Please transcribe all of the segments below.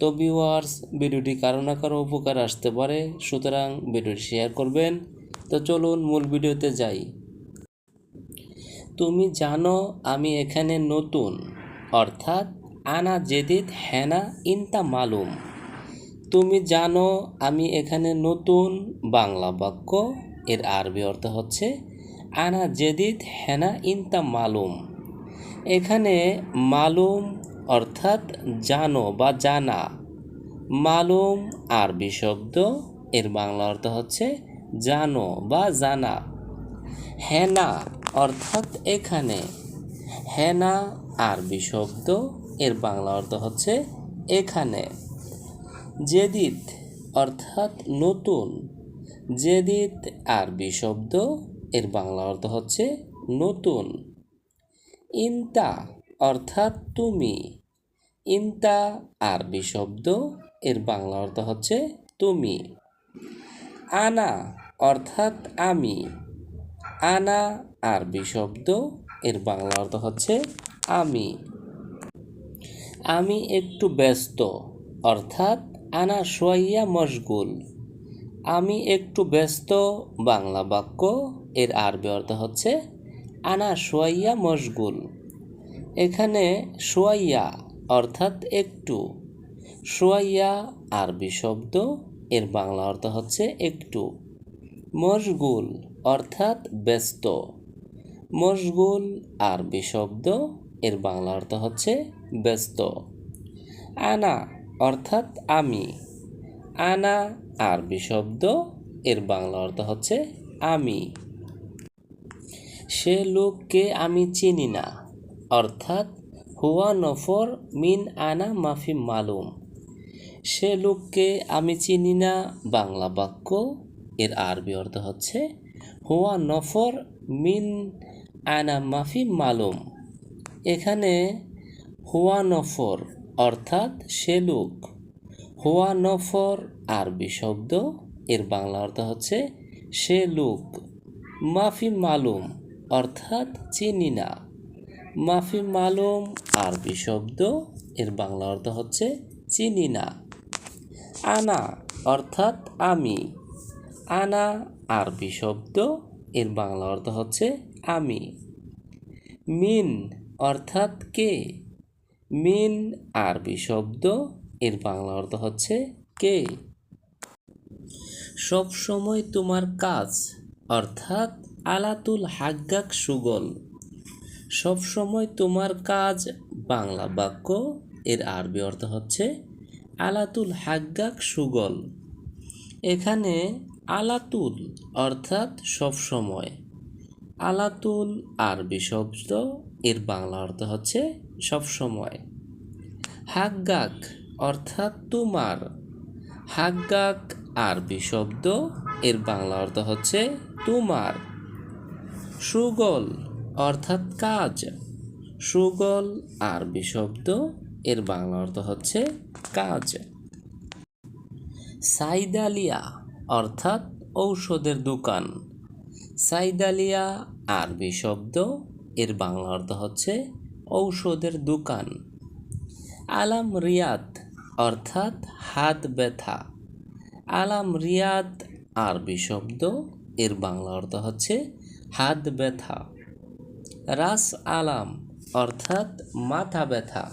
তো ভিউয়ার্স ভিডিওটি কারও না কারও উপকার আসতে পারে, সুতরাং ভিডিওটি শেয়ার করবেন। তো চলুন মূল ভিডিওতে যাই। তুমি জানো আমি এখানে নতুন, অর্থাৎ আনা জেদিদ হ্যানা ইনতা মালুম। তুমি জানো আমি এখানে নতুন, বাংলা বাক্য, এর আরবি অর্থ হচ্ছে আনা জেদিদ হ্যানা ইনতা মালুম। এখানে মালুম অর্থাৎ জানো বা জানা। মালুম আরবি শব্দ, এর বাংলা অর্থ হচ্ছে জানো বা জানা। হেনা অর্থাৎ এখানে। হেনা আরবি শব্দ, এর বাংলা অর্থ হচ্ছে এখানে। জেদিদ অর্থাৎ নতুন। জেদিদ আরবি শব্দ, এর বাংলা অর্থ হচ্ছে নতুন। ইনতা অর্থাৎ তুমি। ইনতা আরবি শব্দ, এর বাংলা অর্থ হচ্ছে তুমি। আনা অর্থাৎ আমি। আনা আরবি শব্দ, এর বাংলা অর্থ হচ্ছে আমি। আমি একটু ব্যস্ত, অর্থাৎ আনা সোয়াইয়া মশগুল। আমি একটু ব্যস্ত, বাংলা বাক্য, এর আরবি অর্থ হচ্ছে আনা সোয়াইয়া মশগুল। এখানে সোয়াইয়া অর্থাৎ একটু। সোয়াইয়া আরবি শব্দ, এর বাংলা অর্থ হচ্ছে একটু। মশগুল অর্থাৎ ব্যস্ত। মশগুল আরবি শব্দ, এর বাংলা অর্থ হচ্ছে ব্যস্ত। আনা অর্থাৎ আমি। আনা আরবি শব্দ, এর বাংলা অর্থ হচ্ছে আমি। সে লোককে আমি চিনি না, অর্থাৎ হুয়া নফর মিন আনা মাফি মালুম। সে লোককে আমি চিনি না, বাংলা বাক্য এর আরবি অর্থ হচ্ছে, হুয়া নফর মিন আনা মাফি মালুম। এখানে হুয়া নফর অর্থাৎ সে লোক। হুয়া নফর আরবি শব্দ, এর বাংলা অর্থ হচ্ছে, সে লোক। মাফি মালুম অর্থাৎ চিনি না। মাফি মালুম আরবি শব্দ, এর বাংলা অর্থ হচ্ছে চিনি না। আনা অর্থাৎ আমি। আনা আরবি শব্দ, এর বাংলা অর্থ হচ্ছে আমি। মিন অর্থাৎ কে? মিন আরবি শব্দ, এর বাংলা অর্থ হচ্ছে কে। সব সময় তোমার কাজ, অর্থাৎ আলাতুল হাগ্গাক সুগল। সব সময় তোমার কাজ বাংলা বাক্য, এর আরবি অর্থ হচ্ছে আলাতুল হাগ্গাক সুগল। এখানে আলাতুল অর্থাৎ সব সময় আলাতুল আরবি শব্দ, এর বাংলা অর্থ হচ্ছে সব সময় হাগ্গাক অর্থাৎ তোমার। হাগ্গাক আরবি শব্দ, এর বাংলা অর্থ হচ্ছে তোমার। সুগল অর্থাৎ কাজ। সুগল আরবি শব্দ, এর বাংলা অর্থ হচ্ছে কাজ। সাইদালিয়া অর্থাৎ ঔষধের দোকান। সাইদালিয়া আরবি শব্দ, এর বাংলা অর্থ হচ্ছে ঔষধের দোকান। আলাম রিয়াদ অর্থাৎ হাত ব্যথা। আলাম রিয়াদ আরবি শব্দ, এর বাংলা অর্থ হচ্ছে হাত ব্যথা। রাস আলাম অর্থাৎ মাথা ব্যথা।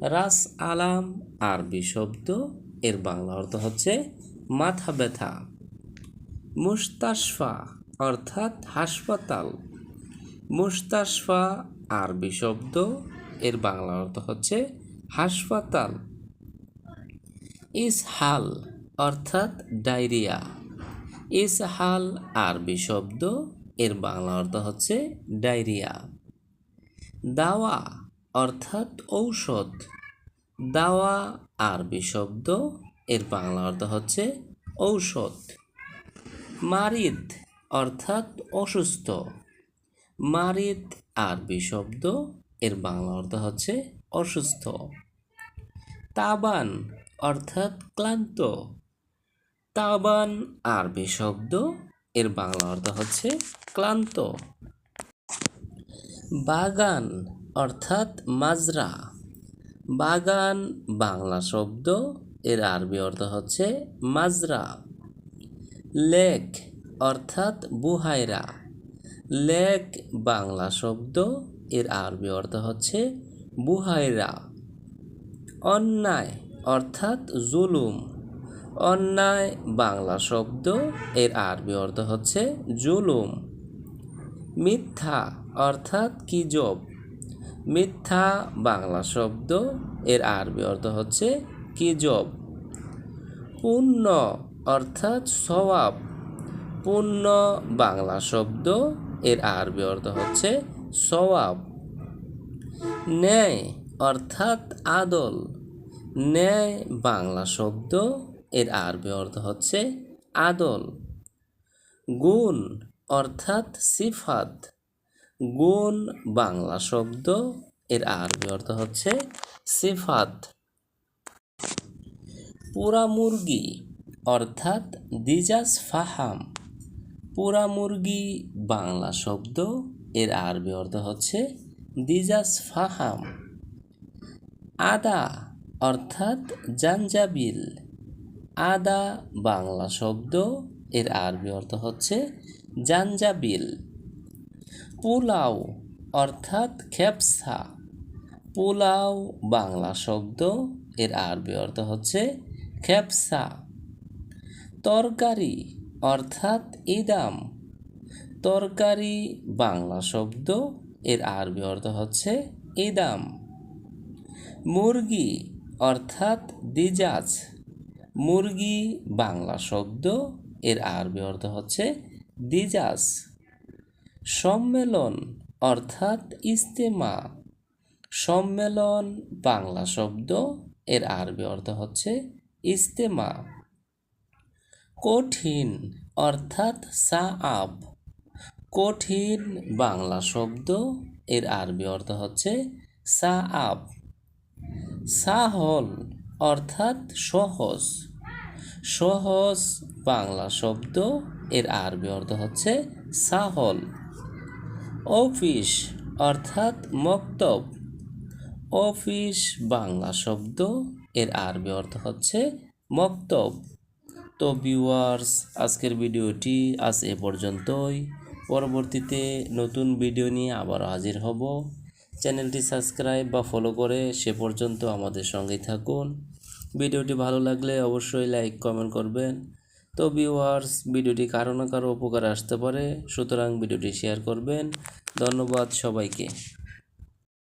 রাস আলাম আরবি শব্দ, এর বাংলা অর্থ হচ্ছে মাথা ব্যথা। মুস্তাশফা অর্থাৎ হাসপাতাল। মুস্তাশফা আরবি শব্দ, এর বাংলা অর্থ হচ্ছে হাসপাতাল। ইসহাল অর্থাৎ ডায়রিয়া। ইসহাল আরবি শব্দ এর বাংলা অর্থ হচ্ছে ডায়রিয়া। দাওয়া অর্থাৎ ঔষধ। দাওয়া আরবি শব্দ, এর বাংলা অর্থ হচ্ছে ঔষধ। মারিদ অর্থাৎ অসুস্থ। মারিদ আরবি শব্দ, এর বাংলা অর্থ হচ্ছে অসুস্থ। তাবান অর্থাৎ ক্লান্ত। তাবান আরবি শব্দ এর বাংলা অর্থ হচ্ছে ক্লান্ত। বাগান অর্থাৎ মাজরা। বাগান বাংলা শব্দ, এর আরবি অর্থ হচ্ছে মাজরা। লেক অর্থাৎ বুহাইরা। লেক বাংলা শব্দ, এর আরবি অর্থ হচ্ছে বুহাইরা। অন্যায় অর্থাৎ জুলুম। অন্যায় বাংলা শব্দ, এর আরবি অর্থ হচ্ছে জুলুম। মিথ্যা অর্থাৎ কিজব মিথ্যা বাংলা শব্দ, এর আরবি অর্থ হচ্ছে কিজব পুণ্য অর্থাৎ সওয়াব। পুণ্য বাংলা শব্দ, এর আরবি অর্থ হচ্ছে সওয়াব। ন্যায় অর্থাৎ আদল। ন্যায় বাংলা শব্দ এর আরবি অর্থ হচ্ছে আদল। গুণ অর্থাৎ সিফাত। গুণ বাংলা শব্দ, এর আরবি অর্থ হচ্ছে সিফাত। পুরা মুরগি অর্থাৎ দিজাস ফাহাম। পুরা মুরগি বাংলা শব্দ, এর আরবি অর্থ হচ্ছে দিজাস ফাহাম। আদা অর্থাৎ জাঞ্জাবিল। আদা বাংলা শব্দ, এর আরবি অর্থ হচ্ছে জাঞ্জাবিল। পোলাও অর্থাৎ খেপসা পোলাও বাংলা শব্দ, এর আরবি অর্থ হচ্ছে খেপসা তরকারি অর্থাৎ ইদাম তরকারি বাংলা শব্দ, এর আরবি অর্থ হচ্ছে ইদাম মুরগি অর্থাৎ দিজাজ। মুরগি বাংলা শব্দ, এর আরবি অর্থ হচ্ছে দিজাজ। সম্মেলন অর্থাৎ ইস্তেমা সম্মেলন বাংলা শব্দ, এর আরবি অর্থ হচ্ছে ইস্তেমা কঠিন অর্থাৎ সা সাআব। কঠিন বাংলা শব্দ, এর আরবি অর্থ হচ্ছে সা সাআব। সাহল অর্থাৎ সহজ। সহজ বাংলা শব্দ, এর আরবি অর্থ হচ্ছে সাহল। অফিস অর্থাৎ মক্তব। অফিস বাংলা শব্দ, এর আরবি অর্থ হচ্ছে মক্তব। তো ভিউয়ার্স আজকের ভিডিওটি আজ এ পর্যন্তই। পরবর্তীতে নতুন ভিডিও নিয়ে আবার হাজির হব। চ্যানেলটি সাবস্ক্রাইব বা ফলো করে সে পর্যন্ত আমাদের সঙ্গেই থাকুন। ভিডিওটি ভালো লাগলে অবশ্যই লাইক, কমেন্ট করবেন। তো ভিউয়ার্স ভিডিওটি কারও না কারও উপকার আসতে পারে, সুতরাং ভিডিওটি শেয়ার করবেন। ধন্যবাদ সবাইকে।